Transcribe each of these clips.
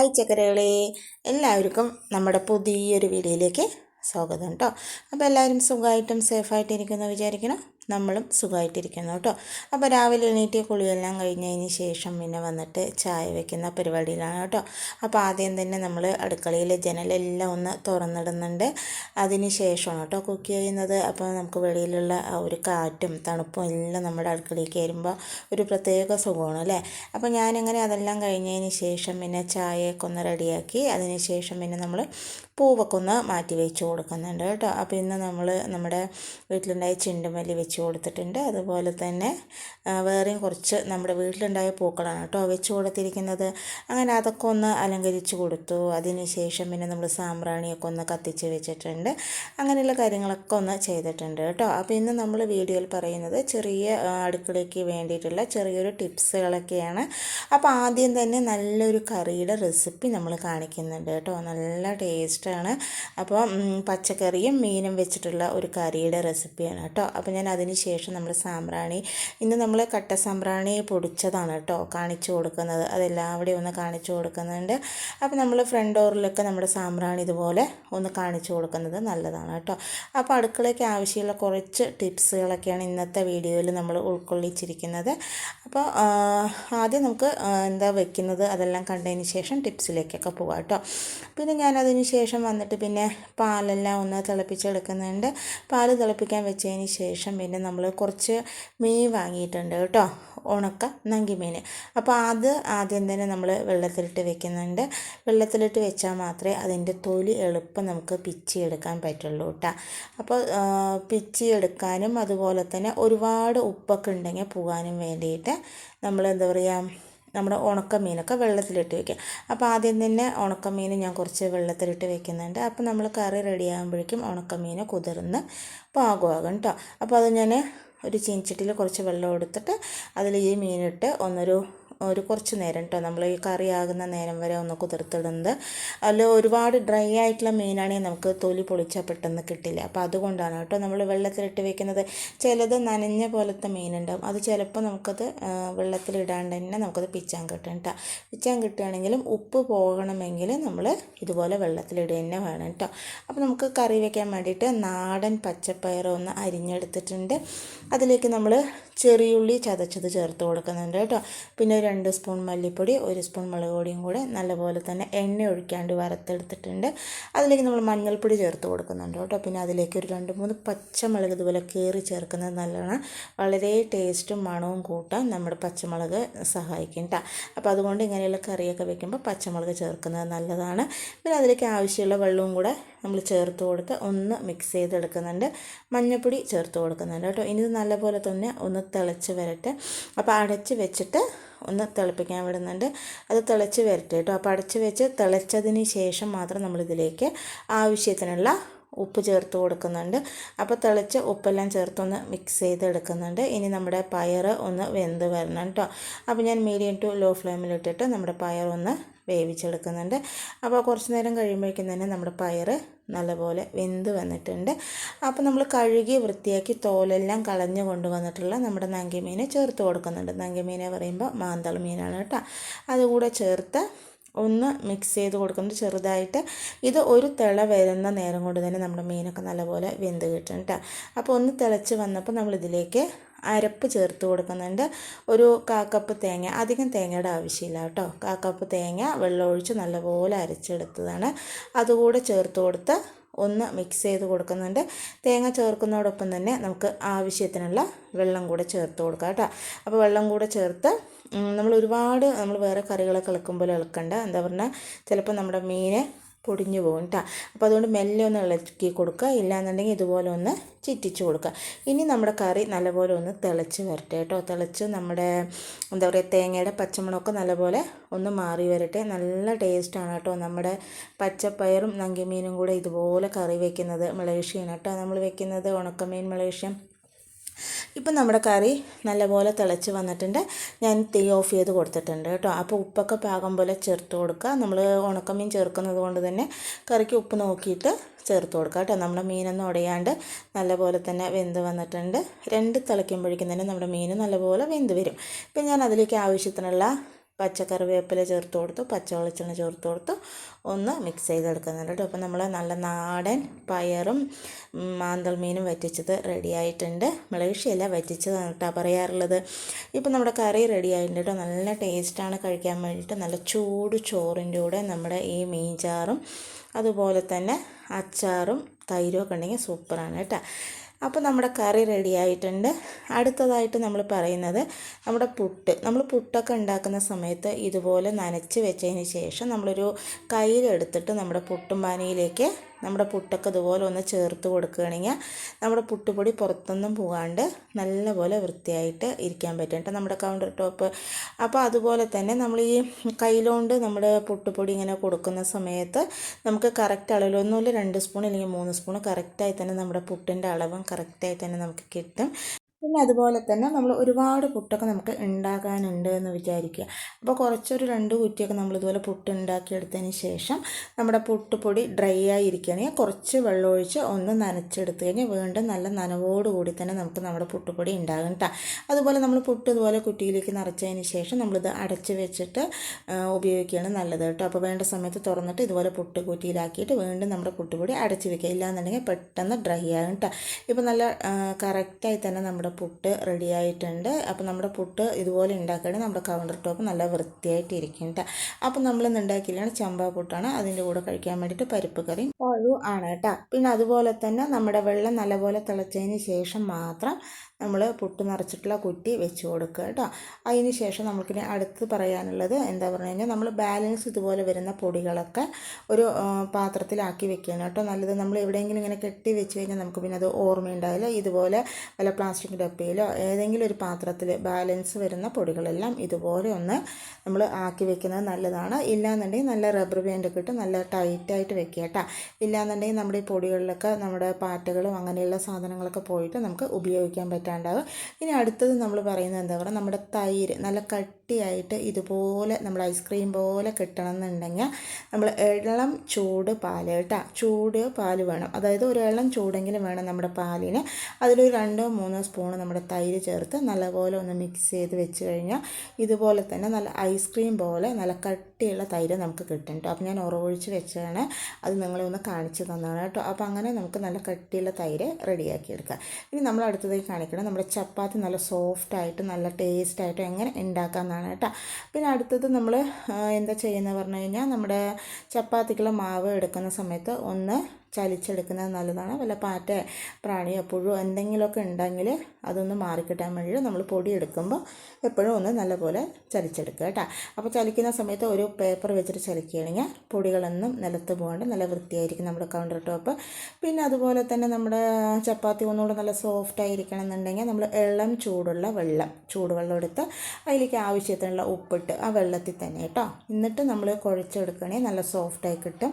Hi ചക്കരകളെ. എല്ലാവർക്കും നമ്മുടെ പുതിയൊരു വീഡിയോയിലേക്ക് സ്വാഗതം കേട്ടോ അപ്പോൾ എല്ലാവരും സുഖമായിട്ടും സേഫായിട്ട് വിചാരിക്കണം നമ്മളും സുഖമായിട്ടിരിക്കുന്നു കേട്ടോ. അപ്പോൾ രാവിലെ എണീറ്റ് കുളിയെല്ലാം കഴിഞ്ഞതിന് ശേഷം പിന്നെ വന്നിട്ട് ചായ വയ്ക്കുന്ന പരിപാടിയിലാണ് കേട്ടോ. അപ്പോൾ ആദ്യം തന്നെ നമ്മൾ അടുക്കളയിലെ ജനലെല്ലാം ഒന്ന് തുറന്നിടുന്നുണ്ട്. അതിന് ശേഷമാണ് കേട്ടോ കുക്ക് ചെയ്യുന്നത്. അപ്പോൾ നമുക്ക് വെളിയിലുള്ള ആ ഒരു കാറ്റും തണുപ്പും എല്ലാം നമ്മുടെ അടുക്കളയിലേക്ക് വരുമ്പോൾ ഒരു പ്രത്യേക സുഖമാണ് അല്ലേ? അപ്പോൾ ഞാനങ്ങനെ അതെല്ലാം കഴിഞ്ഞതിന് ശേഷം പിന്നെ ചായയൊക്കെ ഒന്ന് റെഡിയാക്കി അതിന് ശേഷം പിന്നെ നമ്മൾ പൂവൊക്കെ ഒന്ന് മാറ്റി വെച്ച് കൊടുക്കുന്നുണ്ട് കേട്ടോ. അപ്പോൾ ഇന്ന് നമ്മൾ നമ്മുടെ വീട്ടിലുണ്ടായ ചെണ്ടുമല്ലി വെച്ച് കൊടുത്തിട്ടുണ്ട് അതുപോലെ തന്നെ വേറെയും കുറച്ച് നമ്മുടെ വീട്ടിലുണ്ടായ പൂക്കളാണ് കേട്ടോ വെച്ച് കൊടുത്തിരിക്കുന്നത് അങ്ങനെ അതൊക്കെ ഒന്ന് അലങ്കരിച്ച് കൊടുത്തു. അതിന് ശേഷം പിന്നെ നമ്മൾ സാമ്പ്രാണിയൊക്കെ ഒന്ന് കത്തിച്ച് വെച്ചിട്ടുണ്ട്. അങ്ങനെയുള്ള കാര്യങ്ങളൊക്കെ ഒന്ന് ചെയ്തിട്ടുണ്ട് കേട്ടോ. അപ്പോൾ ഇന്ന് നമ്മൾ വീഡിയോയിൽ പറയുന്നത് ചെറിയ അടുക്കളയ്ക്ക് വേണ്ടിയിട്ടുള്ള ചെറിയൊരു ടിപ്സുകളൊക്കെയാണ്. അപ്പോൾ ആദ്യം തന്നെ നല്ലൊരു കറിയുടെ റെസിപ്പി നമ്മൾ കാണിക്കുന്നുണ്ട് കേട്ടോ. നല്ല ടേസ്റ്റാണ്. അപ്പോൾ പച്ചക്കറിയും മീനും വെച്ചിട്ടുള്ള ഒരു കറിയുടെ റെസിപ്പിയാണ് കേട്ടോ. അപ്പോൾ ഞാൻ അതിന് ശേഷം നമ്മൾ സാമ്പ്രാണി. ഇന്ന് നമ്മൾ കട്ട സാമ്പ്രാണി പൊടിച്ചതാണ് കേട്ടോ കാണിച്ചു കൊടുക്കുന്നത്. അതെല്ലാവിടെയും ഒന്ന് കാണിച്ചു കൊടുക്കുന്നുണ്ട്. അപ്പോൾ നമ്മൾ ഫ്രണ്ട് ഡോറിലൊക്കെ നമ്മുടെ സാമ്പ്രാണി ഇതുപോലെ ഒന്ന് കാണിച്ചു കൊടുക്കുന്നത് നല്ലതാണ് കേട്ടോ. അപ്പോൾ അടുക്കളയ്ക്ക് ആവശ്യമുള്ള കുറച്ച് ടിപ്സുകളൊക്കെയാണ് ഇന്നത്തെ വീഡിയോയിൽ നമ്മൾ ഉൾക്കൊള്ളിച്ചിരിക്കുന്നത്. അപ്പോൾ ആദ്യം നമുക്ക് എന്താ വെക്കുന്നത് അതെല്ലാം കണ്ടതിന് ശേഷം ടിപ്സിലേക്കൊക്കെ പോകാം കേട്ടോ. പിന്നെ ഞാനതിന് ശേഷം വന്നിട്ട് പിന്നെ പാലെല്ലാം ഒന്ന് തിളപ്പിച്ചെടുക്കുന്നുണ്ട്. പാൽ തിളപ്പിക്കാൻ വെച്ചതിന് ശേഷം പിന്നെ നമ്മൾ കുറച്ച് മീൻ വാങ്ങിയിട്ടുണ്ട് കേട്ടോ. ഉണക്ക നങ്കി മീൻ. അപ്പോൾ അത് ആദ്യം തന്നെ നമ്മൾ വെള്ളത്തിലിട്ട് വെക്കുന്നുണ്ട്. വെള്ളത്തിലിട്ട് വെച്ചാൽ മാത്രമേ അതിന്റെ തൊലി എളുപ്പം നമുക്ക് പിച്ചി എടുക്കാൻ പറ്റുള്ളൂ കേട്ടോ. അപ്പോൾ പിച്ചി എടുക്കാനും അതുപോലെ തന്നെ ഒരുപാട് ഉപ്പൊക്കെ ഉണ്ടെങ്കിൽ പോകാനും വേണ്ടിയിട്ട് നമ്മൾ എന്താ പറയുക നമ്മുടെ ഉണക്കമീനൊക്കെ വെള്ളത്തിലിട്ട് വെക്കുക. അപ്പോൾ ആദ്യം തന്നെ ഉണക്കമീൻ ഞാൻ കുറച്ച് വെള്ളത്തിലിട്ട് വെക്കുന്നുണ്ട്. അപ്പോൾ നമ്മൾ കറി റെഡി ആകുമ്പോഴേക്കും ഉണക്കമീൻ കുതിർന്ന് പാകമാകും കേട്ടോ. അപ്പോൾ അത് ഞാൻ ഒരു ചീനച്ചട്ടിയിൽ കുറച്ച് വെള്ളം എടുത്തിട്ട് അതിൽ ഈ മീനിട്ട് ഒന്നൊരു ഒരു കുറച്ച് നേരം കേട്ടോ നമ്മൾ ഈ കറി ആകുന്ന നേരം വരെ ഒന്ന് കുതിർത്തിടുന്നത്. അതിൽ ഒരുപാട് ഡ്രൈ ആയിട്ടുള്ള മീനാണെങ്കിൽ നമുക്ക് തൊലി പൊളിച്ചാൽ പെട്ടെന്ന് കിട്ടില്ല. അപ്പോൾ അതുകൊണ്ടാണ് കേട്ടോ നമ്മൾ വെള്ളത്തിലിട്ട് വെക്കുന്നത്. ചിലത് നനഞ്ഞ പോലത്തെ മീനുണ്ടാവും. അത് ചിലപ്പോൾ നമുക്കത് വെള്ളത്തിലിടാണ്ട് തന്നെ നമുക്കത് പിച്ചാൻ കിട്ടും കേട്ടോ പിച്ചാൻ കിട്ടുകയാണെങ്കിലും ഉപ്പ് പോകണമെങ്കിൽ നമ്മൾ ഇതുപോലെ വെള്ളത്തിലിടുക തന്നെ വേണം കേട്ടോ അപ്പോൾ നമുക്ക് കറി വെക്കാൻ വേണ്ടിയിട്ട് നാടൻ പച്ചപ്പയർ ഒന്ന് അരിഞ്ഞെടുത്തിട്ടുണ്ട്. അതിലേക്ക് നമ്മൾ ചെറിയുള്ളി ചതച്ചത് ചേർത്ത് കൊടുക്കുന്നുണ്ട് കേട്ടോ പിന്നെ രണ്ട് സ്പൂൺ മല്ലിപ്പൊടി ഒരു സ്പൂൺ മുളക് പൊടിയും കൂടെ നല്ലപോലെ തന്നെ എണ്ണ ഒഴിക്കാണ്ട് വറുത്തെടുത്തിട്ടുണ്ട്. അതിലേക്ക് നമ്മൾ മഞ്ഞൾപ്പൊടി ചേർത്ത് കൊടുക്കുന്നുണ്ട് കേട്ടോ. പിന്നെ അതിലേക്ക് ഒരു രണ്ട് മൂന്ന് പച്ചമുളക് ഇതുപോലെ കയറി ചേർക്കുന്നത് നല്ലതാണ്. വളരെ ടേസ്റ്റും മണവും കൂട്ടാൻ നമ്മുടെ പച്ചമുളക് സഹായിക്കും കേട്ടോ അപ്പോൾ അതുകൊണ്ട് ഇങ്ങനെയുള്ള കറിയൊക്കെ വെക്കുമ്പോൾ പച്ചമുളക് ചേർക്കുന്നത് നല്ലതാണ്. പിന്നെ അതിലേക്ക് ആവശ്യമുള്ള വെള്ളവും കൂടെ നമ്മൾ ചേർത്ത് കൊടുത്ത് ഒന്ന് മിക്സ് ചെയ്തെടുക്കുന്നുണ്ട്. മഞ്ഞൾപ്പൊടി ചേർത്ത് കൊടുക്കുന്നുണ്ട് കേട്ടോ. ഇനി നല്ലപോലെ തന്നെ ഒന്ന് തിളച്ച് വരട്ടെ. അപ്പോൾ അടച്ച് വെച്ചിട്ട് ഒന്ന് തിളപ്പിക്കാൻ വിടുന്നുണ്ട്. അത് തിളച്ച് വരട്ടെ കേട്ടോ. അപ്പോൾ അടച്ച് വെച്ച് തിളച്ചതിന് ശേഷം മാത്രം നമ്മളിതിലേക്ക് ആവശ്യത്തിനുള്ള ഉപ്പ് ചേർത്ത് കൊടുക്കുന്നുണ്ട്. അപ്പോൾ തിളച്ച് ഉപ്പെല്ലാം ചേർത്തൊന്ന് മിക്സ് ചെയ്ത് ചെയ്തെടുക്കുന്നുണ്ട്. ഇനി നമ്മുടെ പയർ ഒന്ന് വെന്ത് വരണം കേട്ടോ. അപ്പോൾ ഞാൻ മീഡിയം ടു ലോ ഫ്ലെയിമിലിട്ടിട്ട് നമ്മുടെ പയർ ഒന്ന് വേവിച്ചെടുക്കുന്നുണ്ട്. അപ്പോൾ കുറച്ച് നേരം കഴിയുമ്പോഴേക്കും തന്നെ നമ്മുടെ പയർ നല്ലപോലെ വെന്ത് വന്നിട്ടുണ്ട്. അപ്പോൾ നമ്മൾ കഴുകി വൃത്തിയാക്കി തോലെല്ലാം കളഞ്ഞു കൊണ്ടുവന്നിട്ടുള്ള നമ്മുടെ നങ്കിമീനെ ചേർത്ത് കൊടുക്കുന്നുണ്ട്. നങ്കിമീനെ പറയുമ്പോൾ മാന്തൾ മീനാണ് കേട്ടോ. അതുകൂടെ ചേർത്ത് ഒന്ന് മിക്സ് ചെയ്ത് കൊടുക്കുന്നത് ചെറുതായിട്ട്. ഇത് ഒരു തിള വരുന്ന നേരം കൊണ്ട് തന്നെ നമ്മുടെ മീനൊക്കെ നല്ലപോലെ വെന്ത് കിട്ടും കേട്ടോ അപ്പോൾ ഒന്ന് തിളച്ച് വന്നപ്പോൾ നമ്മളിതിലേക്ക് അരപ്പ് ചേർത്ത് കൊടുക്കുന്നുണ്ട്. ഒരു കാക്കപ്പ് തേങ്ങ അധികം തേങ്ങയുടെ ആവശ്യമില്ല കേട്ടോ. കാക്കപ്പ് തേങ്ങ വെള്ളമൊഴിച്ച് നല്ലപോലെ അരച്ചെടുത്തതാണ്. അതുകൂടെ ചേർത്ത് കൊടുത്ത് ഒന്ന് മിക്സ് ചെയ്ത് കൊടുക്കുന്നുണ്ട്. തേങ്ങ ചേർക്കുന്നതോടൊപ്പം തന്നെ നമുക്ക് ആവശ്യത്തിനുള്ള വെള്ളം കൂടെ ചേർത്ത് കൊടുക്കാം കേട്ടോ അപ്പോൾ വെള്ളം കൂടെ ചേർത്ത് നമ്മൾ ഒരുപാട് നമ്മൾ വേറെ കറികളൊക്കെ ഇളക്കുമ്പോൾ ഇളക്കണ്ട. എന്താ പറഞ്ഞാൽ ചിലപ്പോൾ നമ്മുടെ മീൻ പൊടിഞ്ഞു പോകും കേട്ടോ അപ്പോൾ അതുകൊണ്ട് മെല്ലെ ഒന്ന് ഇളക്കി കൊടുക്കുക. ഇല്ലാന്നുണ്ടെങ്കിൽ ഇതുപോലെ ഒന്ന് ചിറ്റിച്ച് കൊടുക്കുക. ഇനി നമ്മുടെ കറി നല്ലപോലെ ഒന്ന് തിളച്ച് വരട്ടെ കേട്ടോ തിളച്ച് നമ്മുടെ എന്താ പറയുക തേങ്ങയുടെ പച്ചമുളകൊക്കെ നല്ലപോലെ ഒന്ന് മാറി വരട്ടെ. നല്ല ടേസ്റ്റാണ് കേട്ടോ നമ്മുടെ പച്ചപ്പയറും നങ്കിമീനും കൂടെ ഇതുപോലെ കറി വെക്കുന്നത് മലേഷ്യയാണ് കേട്ടോ നമ്മൾ വെക്കുന്നത് ഉണക്കമീൻ മലേഷ്യ. ഇപ്പം നമ്മുടെ കറി നല്ലപോലെ തിളച്ച് വന്നിട്ടുണ്ട്. ഞാൻ തീ ഓഫ് ചെയ്ത് കൊടുത്തിട്ടുണ്ട് കേട്ടോ. അപ്പോൾ ഉപ്പൊക്കെ പാകം പോലെ ചേർത്ത് കൊടുക്കുക. നമ്മൾ ഉണക്കമീൻ ചേർക്കുന്നത് കൊണ്ട് തന്നെ കറിക്ക് ഉപ്പ് നോക്കിയിട്ട് ചേർത്ത് കൊടുക്കുക കേട്ടോ. നമ്മുടെ മീനൊന്നും ഉടയാണ്ട് നല്ലപോലെ തന്നെ വെന്ത് വന്നിട്ടുണ്ട്. രണ്ട് തിളയ്ക്കുമ്പോഴേക്കും തന്നെ നമ്മുടെ മീൻ നല്ലപോലെ വെന്ത് വരും. ഇപ്പം ഞാൻ അതിലേക്ക് ആവശ്യത്തിനുള്ള പച്ചക്കറിവേപ്പില ചേർത്ത് കൊടുത്തു പച്ച വെളിച്ചെണ്ണ ചേർത്ത് കൊടുത്തു. ഒന്ന് മിക്സ് ചെയ്തെടുക്കുന്നുണ്ട് കേട്ടോ. അപ്പോൾ നമ്മൾ നല്ല നാടൻ പയറും മാന്തൽ മീനും വറ്റിച്ചത് റെഡി ആയിട്ടുണ്ട്. മുളകുശിയല്ല വറ്റിച്ചത് കേട്ടോ പറയാറുള്ളത്. ഇപ്പോൾ നമ്മുടെ കറി റെഡി ആയിട്ടുണ്ട് കേട്ടോ. നല്ല ടേസ്റ്റാണ് കഴിക്കാൻ വേണ്ടിയിട്ട്. നല്ല ചൂട് ചോറിന്റെ കൂടെ നമ്മുടെ ഈ മീൻചാറും അതുപോലെ തന്നെ അച്ചാറും തൈരും ഒക്കെ ഉണ്ടെങ്കിൽ സൂപ്പറാണ് കേട്ടോ. അപ്പോൾ നമ്മുടെ കറി റെഡി ആയിട്ടുണ്ട്. അടുത്തതായിട്ട് നമ്മൾ പറയുന്നത് നമ്മുടെ പുട്ട്. നമ്മൾ പുട്ടൊക്കെ ഉണ്ടാക്കുന്ന സമയത്ത് ഇതുപോലെ നനച്ച് വെച്ചതിന് ശേഷം നമ്മളൊരു കയ്യിലെടുത്തിട്ട് നമ്മുടെ പുട്ടും പാനിയിലേക്ക് നമ്മുടെ പുട്ടൊക്കെ ഇതുപോലെ ഒന്ന് ചേർത്ത് കൊടുക്കുകയാണെങ്കിൽ നമ്മുടെ പുട്ടുപൊടി പുറത്തൊന്നും പോകാണ്ട് നല്ലപോലെ വൃത്തിയായിട്ട് ഇരിക്കാൻ പറ്റും കേട്ടോ നമ്മുടെ കൗണ്ടർ ടോപ്പ് അപ്പോൾ അതുപോലെ തന്നെ നമ്മൾ ഈ കയ്യിലുകൊണ്ട് നമ്മുടെ പുട്ടുപൊടി ഇങ്ങനെ കൊടുക്കുന്ന സമയത്ത് നമുക്ക് കറക്റ്റ് അളവിൽ ഒന്നുമില്ല രണ്ട് സ്പൂൺ അല്ലെങ്കിൽ മൂന്ന് സ്പൂൺ കറക്റ്റായി തന്നെ നമ്മുടെ പുട്ടിന്റെ അളവും കറക്റ്റായി തന്നെ നമുക്ക് കിട്ടും. പിന്നെ അതുപോലെ തന്നെ നമ്മൾ ഒരുപാട് പുട്ടൊക്കെ നമുക്ക് ഉണ്ടാക്കാനുണ്ട് എന്ന് വിചാരിക്കുക. അപ്പോൾ കുറച്ചൊരു രണ്ട് കുറ്റിയൊക്കെ നമ്മൾ ഇതുപോലെ പുട്ട് ഉണ്ടാക്കിയെടുത്തതിന് ശേഷം നമ്മുടെ പുട്ടുപൊടി ഡ്രൈ ആയിരിക്കുകയാണെങ്കിൽ കുറച്ച് വെള്ളമൊഴിച്ച് ഒന്ന് നനച്ചെടുത്ത് കഴിഞ്ഞാൽ വീണ്ടും നല്ല നനവോടുകൂടി തന്നെ നമുക്ക് നമ്മുടെ പുട്ടുപൊടി ഉണ്ടാകും കേട്ടോ അതുപോലെ നമ്മൾ പുട്ട് ഇതുപോലെ കുറ്റിയിലേക്ക് നിറച്ചതിന് ശേഷം നമ്മളിത് അടച്ച് വെച്ചിട്ട് ഉപയോഗിക്കുകയാണ് നല്ലത് കേട്ടോ അപ്പോൾ വേണ്ട സമയത്ത് തുറന്നിട്ട് ഇതുപോലെ പുട്ട് കുറ്റിയിലാക്കിയിട്ട് വീണ്ടും നമ്മുടെ പുട്ടുപൊടി അടച്ച് വെക്കുക. ഇല്ലാന്നുണ്ടെങ്കിൽ പെട്ടെന്ന് ഡ്രൈ ആകും കേട്ടോ ഇപ്പോൾ നല്ല കറക്റ്റായി തന്നെ നമ്മുടെ നമ്മുടെ പുട്ട് റെഡി ആയിട്ടുണ്ട്. അപ്പോൾ നമ്മുടെ പുട്ട് ഇതുപോലെ ഉണ്ടാക്കുകയാണെങ്കിൽ നമ്മുടെ കൗണ്ടർ ടോപ്പ് നല്ല വൃത്തിയായിട്ട് ഇരിക്കും കേട്ടോ അപ്പോൾ നമ്മൾ ഉണ്ടാക്കിയില്ലാണ് ചമ്പാ പുട്ടാണ്. അതിന്റെ കൂടെ കഴിക്കാൻ വേണ്ടിയിട്ട് പരിപ്പ് കറി ഒഴു ആണ് കേട്ടോ പിന്നെ അതുപോലെ തന്നെ നമ്മുടെ വെള്ളം നല്ലപോലെ തിളച്ചതിന് ശേഷം മാത്രം നമ്മൾ പുട്ട് നിറച്ചിട്ടുള്ള കുറ്റി വെച്ച് കൊടുക്കുക കേട്ടോ അതിന് ശേഷം നമുക്കിനി അടുത്ത് പറയാനുള്ളത് എന്താ പറഞ്ഞു കഴിഞ്ഞാൽ നമ്മൾ ബാലൻസ് ഇതുപോലെ വരുന്ന പൊടികളൊക്കെ ഒരു പാത്രത്തിലാക്കി വെക്കുകയാണ് കേട്ടോ നല്ലത് നമ്മൾ എവിടെയെങ്കിലും ഇങ്ങനെ കെട്ടി വെച്ച് കഴിഞ്ഞാൽ നമുക്ക് പിന്നെ അത് ഓർമ്മയുണ്ടാവില്ല. ഇതുപോലെ വല്ല പ്ലാസ്റ്റിക് ഡപ്പയിലോ ഏതെങ്കിലും ഒരു പാത്രത്തിൽ ബാലൻസ് വരുന്ന പൊടികളെല്ലാം ഇതുപോലെ ഒന്ന് നമ്മൾ ആക്കി വെക്കുന്നത് നല്ലതാണ്. ഇല്ലാന്നുണ്ടെങ്കിൽ നല്ല റബ്ബർ ബാൻഡൊക്കെ ഇട്ട് നല്ല ടൈറ്റായിട്ട് വെക്കുക കേട്ടോ. ഇല്ലാന്നുണ്ടെങ്കിൽ നമ്മുടെ ഈ പൊടികളിലൊക്കെ നമ്മുടെ പാറ്റകളും അങ്ങനെയുള്ള സാധനങ്ങളൊക്കെ പോയിട്ട് നമുക്ക് ഉപയോഗിക്കാൻ പറ്റാണ്ടാവും. ഇനി അടുത്തത് നമ്മൾ പറയുന്നത് എന്താ പറയുക? നമ്മുടെ തൈര് നല്ല കട്ടിയായിട്ട് ഇതുപോലെ നമ്മൾ ഐസ്ക്രീം പോലെ കിട്ടണം എന്നുണ്ടെങ്കിൽ നമ്മൾ ഇളം ചൂട് പാൽ കേട്ടോ. ചൂട് പാൽ വേണം. അതായത് ഒരു ഇളം ചൂടെങ്കിലും വേണം നമ്മുടെ പാലിന്. അതിലൊരു രണ്ടോ മൂന്നോ സ്പൂൺ നമ്മുടെ തൈര് ചേർത്ത് നല്ലപോലെ ഒന്ന് മിക്സ് ചെയ്ത് വെച്ച് കഴിഞ്ഞാൽ ഇതുപോലെ തന്നെ നല്ല ഐസ്ക്രീം പോലെ നല്ല കട്ടിയുള്ള തൈര് നമുക്ക് കിട്ടും കേട്ടോ അപ്പോൾ ഞാൻ ഉറവൊഴിച്ച് വെച്ചാണ് അത് നിങ്ങളെ ഒന്ന് കാണിച്ച് തന്നതാണ് കേട്ടോ അപ്പോൾ അങ്ങനെ നമുക്ക് നല്ല കട്ടിയുള്ള തൈര് റെഡിയാക്കി എടുക്കാം. ഇനി നമ്മൾ അടുത്തതായി കാണിക്കണം. നമ്മുടെ ചപ്പാത്തി നല്ല സോഫ്റ്റായിട്ട് നല്ല ടേസ്റ്റ് ആയിട്ട് എങ്ങനെ ഉണ്ടാക്കാമെന്നാണ് കേട്ടോ പിന്നെ അടുത്തത് നമ്മൾ എന്താ ചെയ്യുന്നത് പറഞ്ഞു കഴിഞ്ഞാൽ നമ്മുടെ ചപ്പാത്തിക്കുള്ള മാവ് എടുക്കുന്ന സമയത്ത് ഒന്ന് ചലിച്ചെടുക്കുന്നത് നല്ലതാണ്. വല്ല പാറ്റ പ്രാണിയോ പുഴു എന്തെങ്കിലുമൊക്കെ ഉണ്ടെങ്കിൽ അതൊന്ന് മാറിക്കിട്ടാൻ വേണ്ടി നമ്മൾ പൊടി എടുക്കുമ്പോൾ എപ്പോഴും ഒന്ന് നല്ലപോലെ ചലിച്ചെടുക്കുക കേട്ടോ. അപ്പോൾ ചലിക്കുന്ന സമയത്ത് ഒരു പേപ്പർ വെച്ചിട്ട് ചലിക്കുകയാണെങ്കിൽ പൊടികളൊന്നും നിലത്ത് പോകാണ്ട് നല്ല വൃത്തിയായിരിക്കും നമ്മുടെ കൗണ്ടർ ടോപ്പ് പിന്നെ അതുപോലെ തന്നെ നമ്മുടെ ചപ്പാത്തി ഒന്നുകൂടെ നല്ല സോഫ്റ്റ് ആയിരിക്കണം എന്നുണ്ടെങ്കിൽ നമ്മൾ എള്ളം ചൂടുള്ള വെള്ളം ചൂടുവെള്ളം എടുത്ത് അതിലേക്ക് ആവശ്യത്തിനുള്ള ഉപ്പിട്ട് ആ വെള്ളത്തിൽ തന്നെ കേട്ടോ. എന്നിട്ട് നമ്മൾ കുഴച്ചെടുക്കണേ നല്ല സോഫ്റ്റായി കിട്ടും.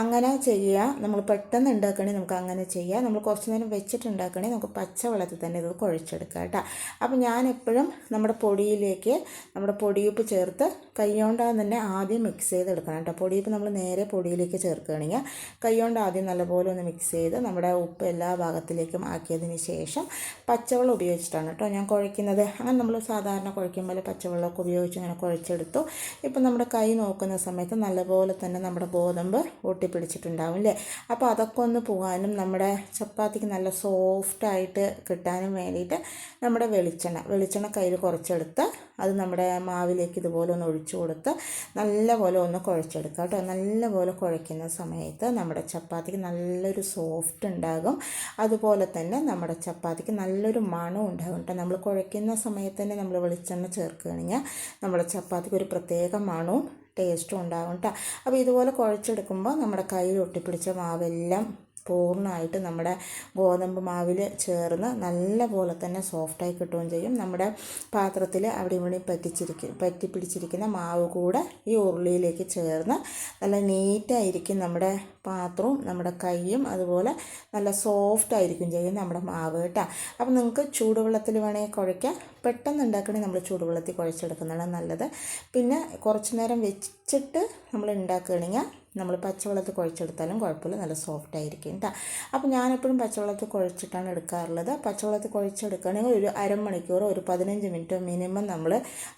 അങ്ങനെ ചെയ്യുക നമ്മൾ പെട്ടെന്ന് ഉണ്ടാക്കുകയാണെങ്കിൽ നമുക്ക് അങ്ങനെ ചെയ്യാം. നമ്മൾ കുറച്ച് നേരം വെച്ചിട്ട് ഉണ്ടാക്കുകയാണെങ്കിൽ നമുക്ക് പച്ച വെള്ളത്തിൽ തന്നെ ഇത് കുഴച്ചെടുക്കാം കേട്ടോ. അപ്പോൾ ഞാൻ എപ്പോഴും നമ്മുടെ പൊടിയിലേക്ക് നമ്മുടെ പൊടിയുപ്പ് ചേർത്ത് കൈകൊണ്ടാണ് തന്നെ ആദ്യം മിക്സ് ചെയ്തെടുക്കണം കേട്ടോ. പൊടിയുപ്പ് നമ്മൾ നേരെ പൊടിയിലേക്ക് ചേർക്കുകയാണെങ്കിൽ കൈകൊണ്ട് ആദ്യം നല്ലപോലെ ഒന്ന് മിക്സ് ചെയ്ത് നമ്മുടെ ഉപ്പ് എല്ലാ ഭാഗത്തിലേക്കും ആക്കിയതിന് ശേഷം പച്ചവെള്ളം ഉപയോഗിച്ചിട്ടാണ് കേട്ടോ ഞാൻ കുഴയ്ക്കുന്നത്. അങ്ങനെ നമ്മൾ സാധാരണ കുഴയ്ക്കുമ്പോൾ പച്ചവെള്ളമൊക്കെ ഉപയോഗിച്ച് ഇങ്ങനെ കുഴച്ചെടുത്തു. ഇപ്പം നമ്മുടെ കൈ നോക്കുന്ന സമയത്ത് നല്ലപോലെ തന്നെ നമ്മുടെ ഗോതമ്പ് ഒട്ടിപ്പിടിച്ചിട്ടുണ്ടാവും അല്ലേ അപ്പോൾ അപ്പോൾ അതൊക്കെ ഒന്ന് പോകാനും നമ്മുടെ ചപ്പാത്തിക്ക് നല്ല സോഫ്റ്റായിട്ട് കിട്ടാനും വേണ്ടിയിട്ട് നമ്മുടെ വെളിച്ചെണ്ണ വെളിച്ചെണ്ണ കയ്യിൽ കുറച്ചെടുത്ത് അത് നമ്മുടെ മാവിലേക്ക് ഇതുപോലെ ഒന്ന് ഒഴിച്ചു കൊടുത്ത് നല്ലപോലെ ഒന്ന് കുഴച്ചെടുക്കുക കേട്ടോ. നല്ലപോലെ കുഴയ്ക്കുന്ന സമയത്ത് നമ്മുടെ ചപ്പാത്തിക്ക് നല്ലൊരു സോഫ്റ്റ് ഉണ്ടാകും. അതുപോലെ തന്നെ നമ്മുടെ ചപ്പാത്തിക്ക് നല്ലൊരു മണം ഉണ്ടാകും കേട്ടോ. നമ്മൾ കുഴയ്ക്കുന്ന സമയത്ത് തന്നെ നമ്മൾ വെളിച്ചെണ്ണ ചേർക്കുകയാണെങ്കിൽ നമ്മുടെ ചപ്പാത്തിക്ക് ഒരു പ്രത്യേക മണവും ടേസ്റ്റും ഉണ്ടാകും കേട്ടോ അപ്പോൾ ഇതുപോലെ കുഴച്ചെടുക്കുമ്പോൾ നമ്മുടെ കയ്യിൽ ഒട്ടിപ്പിടിച്ച മാവെല്ലാം പൂർണമായിട്ട് നമ്മുടെ ഗോതമ്പ് മാവിൽ ചേർന്ന് നല്ല പോലെ തന്നെ സോഫ്റ്റായി കിട്ടുകയും ചെയ്യും. നമ്മുടെ പാത്രത്തിൽ അവിടെ ഇവിടെ പറ്റിച്ചിരിക്കും പറ്റി പിടിച്ചിരിക്കുന്ന മാവ് കൂടെ ഈ ഉരുളിയിലേക്ക് ചേർന്ന് നല്ല നീറ്റായിരിക്കും നമ്മുടെ പാത്രവും നമ്മുടെ കൈയും അതുപോലെ നല്ല സോഫ്റ്റ് ആയിരിക്കും ചെയ്യും നമ്മുടെ മാവ് കേട്ടോ. അപ്പം നിങ്ങൾക്ക് ചൂടുവെള്ളത്തിൽ വേണമെങ്കിൽ കുഴയ്ക്കാം. പെട്ടെന്ന് ഉണ്ടാക്കണമെങ്കിൽ നമ്മൾ ചൂടുവെള്ളത്തിൽ കുഴച്ചെടുക്കുന്നതാണ് നല്ലത്. പിന്നെ കുറച്ച് നേരം വെച്ചിട്ട് നമ്മൾ ഉണ്ടാക്കുകയാണെങ്കിൽ നമ്മൾ പച്ചവെള്ളത്തിൽ കുഴച്ചെടുത്താലും കുഴപ്പമില്ല നല്ല സോഫ്റ്റ് ആയിരിക്കും കേട്ടോ അപ്പോൾ ഞാനെപ്പോഴും പച്ചവെള്ളത്തിൽ കുഴച്ചിട്ടാണ് എടുക്കാറുള്ളത്. പച്ചവെള്ളത്തിൽ കുഴച്ചെടുക്കുകയാണെങ്കിൽ ഒരു അരമണിക്കൂർ ഒരു പതിനഞ്ച് മിനിറ്റ് മിനിമം നമ്മൾ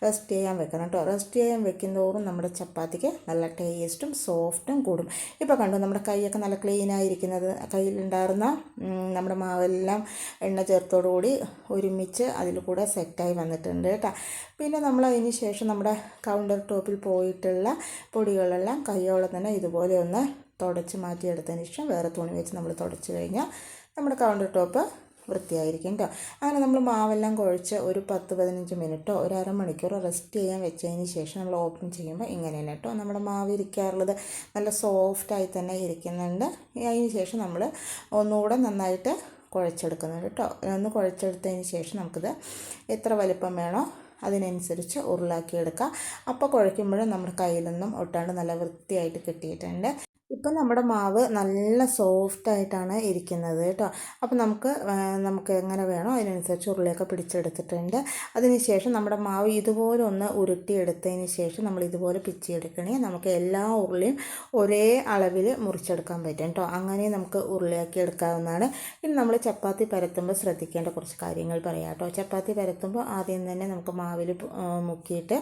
റെസ്റ്റ് ചെയ്യാൻ വെക്കണം കേട്ടോ റെസ്റ്റ് ചെയ്യാൻ വെക്കുന്നതോറും നമ്മുടെ ചപ്പാത്തിക്ക് നല്ല ടേസ്റ്റും സോഫ്റ്റും കൂടും. ഇപ്പോൾ കണ്ടു നമ്മുടെ കൈയൊക്കെ നല്ല ക്ലീൻ ആയിരിക്കുന്നത്. കയ്യിലുണ്ടായിരുന്ന നമ്മുടെ മാവെല്ലാം എണ്ണ ചേർത്തോടുകൂടി ഒരുമിച്ച് അതിൽ കൂടെ സെറ്റായി വന്നിട്ടുണ്ട് കേട്ടോ പിന്നെ നമ്മൾ അതിന് ശേഷം നമ്മുടെ കൗണ്ടർ ടോപ്പിൽ പോയിട്ടുള്ള പൊടികളെല്ലാം കൈയോളം തന്നെ ഇതുപോലെ ഒന്ന് തുടച്ച് മാറ്റിയെടുത്തതിന് ശേഷം വേറെ തുണി വെച്ച് നമ്മൾ തുടച്ച് കഴിഞ്ഞാൽ നമ്മുടെ കൗണ്ടർ ടോപ്പ് വൃത്തിയായിരിക്കും കേട്ടോ അങ്ങനെ നമ്മൾ മാവെല്ലാം കുഴച്ച് ഒരു പത്ത് പതിനഞ്ച് മിനിറ്റോ ഒരു അരമണിക്കൂറോ റെസ്റ്റ് ചെയ്യാൻ വെച്ചതിന് ശേഷം നമ്മൾ ഓപ്പൺ ചെയ്യുമ്പോൾ ഇങ്ങനെയാണ് കേട്ടോ നമ്മുടെ മാവ് ഇരിക്കാറുള്ളത്. നല്ല സോഫ്റ്റായി തന്നെ ഇരിക്കുന്നുണ്ട്. അതിന് ശേഷം നമ്മൾ ഒന്നുകൂടെ നന്നായിട്ട് കുഴച്ചെടുക്കുന്നുണ്ട് കേട്ടോ ഒന്ന് കുഴച്ചെടുത്തതിന് ശേഷം നമുക്കിത് എത്ര വലിപ്പം വേണോ അതിനനുസരിച്ച് ഉരുളാക്കിയെടുക്കുക അപ്പോൾ കുഴയ്ക്കുമ്പോഴും നമ്മുടെ കയ്യിലൊന്നും ഒട്ടാണ്ട് നല്ല വൃത്തിയായിട്ട് കിട്ടിയിട്ടുണ്ട്. ഇപ്പം നമ്മുടെ മാവ് നല്ല സോഫ്റ്റായിട്ടാണ് ഇരിക്കുന്നത് കേട്ടോ. അപ്പോൾ നമുക്ക് നമുക്ക് എങ്ങനെ വേണോ അതിനനുസരിച്ച് ഉരുളിയൊക്കെ പിടിച്ചെടുത്തിട്ടുണ്ട്. അതിനുശേഷം നമ്മുടെ മാവ് ഇതുപോലെ ഒന്ന് ഉരുട്ടിയെടുത്തതിന് ശേഷം നമ്മൾ ഇതുപോലെ പിച്ചിയെടുക്കണേ. നമുക്ക് എല്ലാ ഉരുളിയും ഒരേ അളവിൽ മുറിച്ചെടുക്കാൻ പറ്റും കേട്ടോ. അങ്ങനെ നമുക്ക് ഉരുളിയാക്കി എടുക്കാവുന്നതാണ്. ഇനി നമ്മൾ ചപ്പാത്തി പരത്തുമ്പോൾ ശ്രദ്ധിക്കേണ്ട കുറച്ച് കാര്യങ്ങൾ പറയാം കേട്ടോ. ചപ്പാത്തി പരത്തുമ്പോൾ ആദ്യം തന്നെ നമുക്ക് മാവിൽ മുക്കിയിട്ട്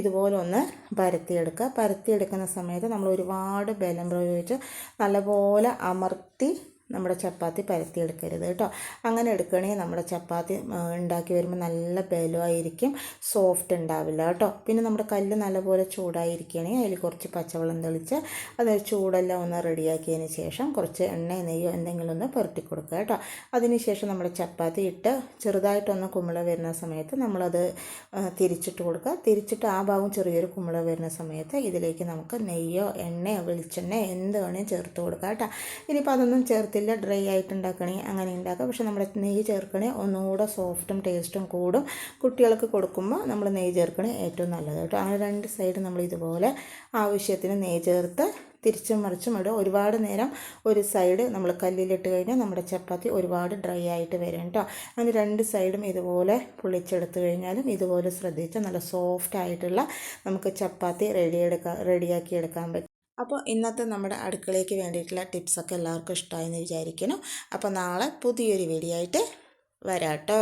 ഇതുപോലെ ഒന്ന് പരത്തിയെടുക്കുക. പരത്തിയെടുക്കുന്ന സമയത്ത് നമ്മൾ ഒരുപാട് ബലം ഉപയോഗിച്ച് നല്ലപോലെ അമർത്തി നമ്മുടെ ചപ്പാത്തി പരത്തി എടുക്കരുത് കേട്ടോ. അങ്ങനെ എടുക്കണമെങ്കിൽ നമ്മുടെ ചപ്പാത്തി ഉണ്ടാക്കി വരുമ്പോൾ നല്ല ബലമായിരിക്കും. സോഫ്റ്റ് ഉണ്ടാവില്ല കേട്ടോ. പിന്നെ നമ്മുടെ കല്ല് നല്ലപോലെ ചൂടായിരിക്കുകയാണെങ്കിൽ അതിൽ കുറച്ച് പച്ചവെള്ളം തെളിച്ച് അത് ചൂടെല്ലാം ഒന്ന് റെഡിയാക്കിയതിന് ശേഷം കുറച്ച് എണ്ണ നെയ്യോ എന്തെങ്കിലും ഒന്ന് പുരട്ടി കൊടുക്കുക കേട്ടോ. അതിനുശേഷം നമ്മുടെ ചപ്പാത്തി ഇട്ട് ചെറുതായിട്ടൊന്ന് കുമ്പള വരുന്ന സമയത്ത് നമ്മളത് തിരിച്ചിട്ട് കൊടുക്കുക. തിരിച്ചിട്ട് ആ ഭാഗം ചെറിയൊരു കുമ്പള വരുന്ന സമയത്ത് ഇതിലേക്ക് നമുക്ക് നെയ്യോ എണ്ണയോ വെളിച്ചെണ്ണയോ എന്ത് വേണേലും ചേർത്ത് കൊടുക്കുക കേട്ടോ. ഇനിയിപ്പോൾ അതൊന്നും ചേർത്ത് പറ്റില്ല ഡ്രൈ ആയിട്ട് ഉണ്ടാക്കണേ അങ്ങനെ ഉണ്ടാക്കുക പക്ഷേ നമ്മൾ നെയ്യ് ചേർക്കണേ ഒന്നുകൂടെ സോഫ്റ്റും ടേസ്റ്റും കൂടും. കുട്ടികൾക്ക് കൊടുക്കുമ്പോൾ നമ്മൾ നെയ്യ് ചേർക്കണേ ഏറ്റവും നല്ലത് കേട്ടോ. അങ്ങനെ രണ്ട് സൈഡ് നമ്മൾ ഇതുപോലെ ആവശ്യത്തിന് നെയ്യ് ചേർത്ത് തിരിച്ചും മറിച്ചും ഇടുക ഒരുപാട് നേരം ഒരു സൈഡ് നമ്മൾ കല്ലിലിട്ട് കഴിഞ്ഞാൽ നമ്മുടെ ചപ്പാത്തി ഒരുപാട് ഡ്രൈ ആയിട്ട് വരും കേട്ടോ. അങ്ങനെ രണ്ട് സൈഡും ഇതുപോലെ പൊള്ളിച്ചെടുത്ത് കഴിഞ്ഞാലും ഇതുപോലെ ശ്രദ്ധിച്ചാൽ നല്ല സോഫ്റ്റ് ആയിട്ടുള്ള നമുക്ക് ചപ്പാത്തി റെഡി എടുക്കാൻ റെഡിയാക്കി എടുക്കാൻ പറ്റും. അപ്പോൾ ഇന്നത്തെ നമ്മുടെ അടുക്കളയ്ക്ക് വേണ്ടിയിട്ടുള്ള ടിപ്സൊക്കെ എല്ലാവർക്കും ഇഷ്ടമായെന്ന് വിചാരിക്കുന്നു. അപ്പോൾ നാളെ പുതിയൊരു വീഡിയോ ആയിട്ട് വരാം കേട്ടോ